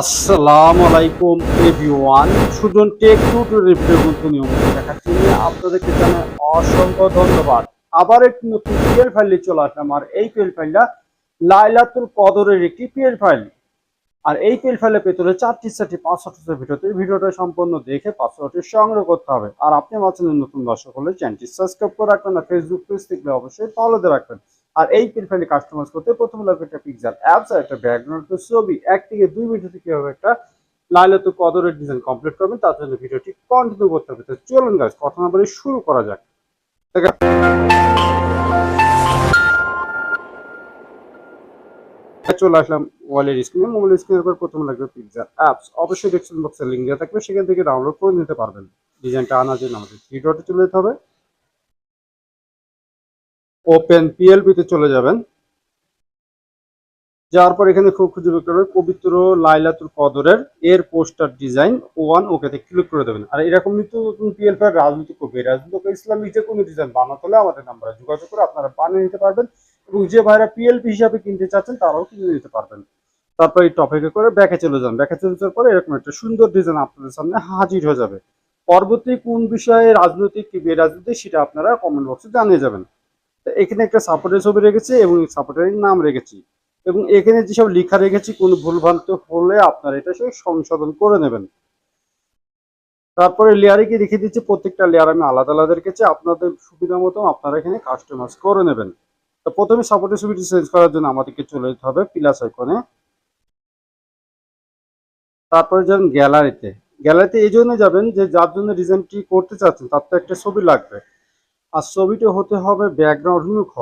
আসসালামু আলাইকুম, everyone. Sujan tech tutorial video মতো নিয়ম দেখার জন্য আপনাদেরকে জানাই অসংখ্য ধন্যবাদ। আবার একটি নতুন পিএল ফাইল নিয়ে চলে আসলাম। আর এই পিএল ফাইলটা লাইলাতুল কদরের একটি পিএল ফাইল আর এই পিএল ফাইলের ভেতরে চারটি চারটি পাসওয়ার্ডের ভিডিওতে ভিডিওটা সম্পূর্ণ দেখে পাসওয়ার্ডটি সংগ্রহ করতে হবে। আর আপনি আমার নতুন দর্শক হলে চ্যানেলটি সাবস্ক্রাইব করে রাখবেন আর ফেসবুক পেজ থেকে অবশ্যই ফলো রাখবেন। আর এই পিন কাস্টমাইজ করতে প্রথমে লাগবে একটা পিকচার অ্যাপস আর একটা ব্যাকগ্রাউন্ড তো ছবি। এক থেকে দুই মিনিট কীভাবে একটা লাইলাতু কদরের ডিজাইন কমপ্লিট করবেন, তার জন্য ভিডিওটি কন্টিনিউ করতে হবে। তো চলুন গাছ কথা না বলে শুরু করা যাক। চলে আসলাম ওয়ালের স্ক্রিনে মোবাইল স্ক্রিনের উপর প্রথমে লাগবে পিকচার অ্যাপস অবশ্যই ডেসক্রিপশন বক্সে লিঙ্ক দেওয়া থাকবে, সেখান থেকে ডাউনলোড করে নিতে পারবেন। ডিজাইনটা আনার জন্য আমাদের থ্রি ডটে চলে যেতে হবে। ওপেন পিএলপিতে চলে যাবেন। যাওয়ার পর এখানে খুব খুঁজে বের করবেন পবিত্র লাইলাতুল কদরের, এর পোস্টার ডিজাইন ওয়ান ওকেতে ক্লিক করে দেবেন। আর এরকম নিত্য নতুন পিএলপি রাজনৈতিক কবি রাজনৈতিক ইসলামিক যে কোনো ডিজাইন বানাতে হলে আমাদের নাম্বারে যোগাযোগ করে আপনারা বানিয়ে নিতে পারবেন এবং যে ভাইরা পিএলপি হিসাবে কিনতে চাচ্ছেন তারাও কিনে নিতে পারবেন। তারপর এই টপিকে করে ব্যাকে চলে যান। ব্যাকে চলে যাওয়ার পরে এরকম একটা সুন্দর ডিজাইন আপনাদের সামনে হাজির হয়ে যাবে। পরবর্তী কোন বিষয়ে রাজনৈতিক কি বেরাজনৈতিক সেটা আপনারা কমেন্ট বক্সে জানিয়ে যাবেন। এখানে একটা সাপোর্টের ছবি রেখেছি এবং সাপোর্টের নাম রেখেছি। এবং এখানে যেসব লেখা রেখেছি, কোনো ভুলভ্রান্ত হলে আপনারা এটা সংশোধন করে নেবেন। তারপরে লেয়ারে কি রেখে দিচ্ছি, প্রত্যেকটা লেয়ার আমি আলাদা আলাদা রেখেছি। আপনাদের সুবিধা মতো আপনারা এখানে কাস্টমাইজ করে নেবেন। তো প্রথমে সাপোর্টের ছবিটি চেঞ্জ করার জন্য আমাদেরকে চলে যেতে হবে প্লাস আইকনে তারপরে যাবেন গ্যালারিতে গ্যালারিতে এই জন্য যাবেন যে, যার জন্য ডিজাইনটি করতে চাচ্ছেন, তার তো একটা ছবি লাগবে। আর ছবিটা হতে হবে ব্যাকগ্রাউন্ড মুখ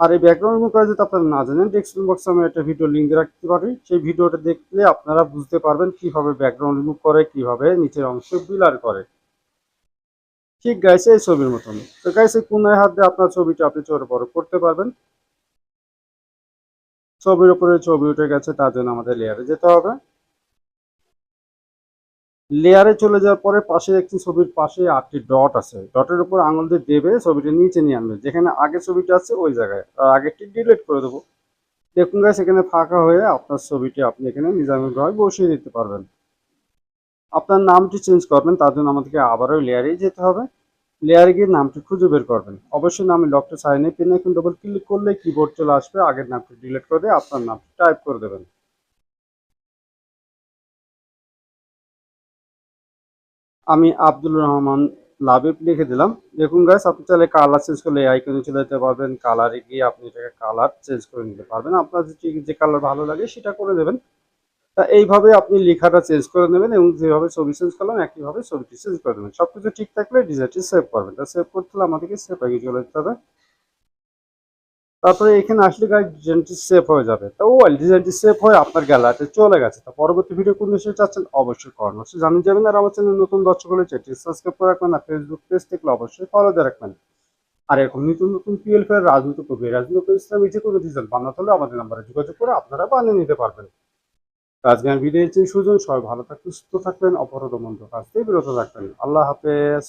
আর এই ব্যাকগ্রাউন্ড মুখ যদি আপনারা না জানেন ডেসক্রিপশন বক্সে আমি একটা ভিডিও লিঙ্ক রাখতে পারি। সেই ভিডিওটা দেখলে আপনারা বুঝতে পারবেন কীভাবে ব্যাকগ্রাউন্ড রিমুভ করে, কীভাবে নিচের অংশ বিলার করে। ঠিক গাইছে এই ছবির মতন। তো গাইছে কোনায় হাত দিয়ে আপনার ছবিটা আপনি চোর বড় করতে পারবেন। ছবির উপরে ছবি উঠে গেছে, তার জন্য আমাদের লেয়ারে যেতে হবে। লেয়ারে চলে যাওয়ার পরে পাশে একটি ছবির পাশে আটটি ডট আছে। ডটের উপর আঙুল দিয়ে দেবে, ছবিটা নিচে নিয়ে আনবে। যেখানে আগে ছবিটা আছে, ওই জায়গায়। আর আগেরটি ডিলিট করে দেবো। দেখুন গাছ এখানে ফাঁকা হয়ে আপনার ছবিটি আপনি এখানে নিজামীভাবে বসিয়ে দিতে পারবেন। আপনার নামটি চেঞ্জ করবেন, তার জন্য আমাদেরকে আবারও লেয়ারেই যেতে হবে। লেয়ারে গিয়ে নামটি খুঁজে বের করবেন। অবশ্যই নামে লকটা সাইনে পেন এখন ডবল ক্লিক করলে কিবোর্ড চলে আসবে, আগের নামটি ডিলিট করে আপনার নামটি টাইপ করে দেবেন। আমি আব্দুল রহমান লাবিব লিখে দিলাম। দেখুন গাইস আপনি চাইলে কালার চেঞ্জ করলে এই আইকনে চলে যেতে পারবেন। কালারে গিয়ে আপনি এটাকে কালার চেঞ্জ করে নিতে পারবেন। আপনার যে যে কালার ভালো লাগে সেটা করে দেবেন তা এইভাবে আপনি লেখাটা চেঞ্জ করে নেবেন এবং যেভাবে ছবি চেঞ্জ করলাম, একইভাবে ছবিটি চেঞ্জ করে দেবেন সব কিছু ঠিক থাকলে ডিজাইনটি সেভ করবেন। তা সেভ করতে হলে আমাদেরকে সেভ আগে চলে যেতে হবে। তারপরে এখানে আসলে গাইজ ডিজাইনটি হয়ে যাবে। তো ওয়েল ডিজাইনটি সেভ হয়ে আপনার গ্যালারিতে চলে গেছে, তো পরবর্তী ভিডিও কোন বিষয়ে চাচ্ছেন অবশ্যই করেন অবশ্যই জানিয়ে যাবেন। আর আমার চ্যানেল নতুন দর্শক হলে চ্যানেলটি সাবস্ক্রাইব করে রাখবেন, আর ফেসবুক পেজ থেকে অবশ্যই ফলো দিয়ে রাখবেন। আর এরকম নতুন নতুন পিএলপি এর রাজনৈতিক কবি রাজনৈতিক ইসলামী যে কোনো ডিজাইন বানাতে হলে আমাদের নাম্বারে যোগাযোগ করে আপনারা বানিয়ে নিতে পারবেন। আজকে আমি ভিডিও সুজন সবাই ভালো থাকবেন, সুস্থ থাকবেন অপরাধ মন্দ কাজ থেকে বিরত থাকবেন। আল্লাহ হাফেজ।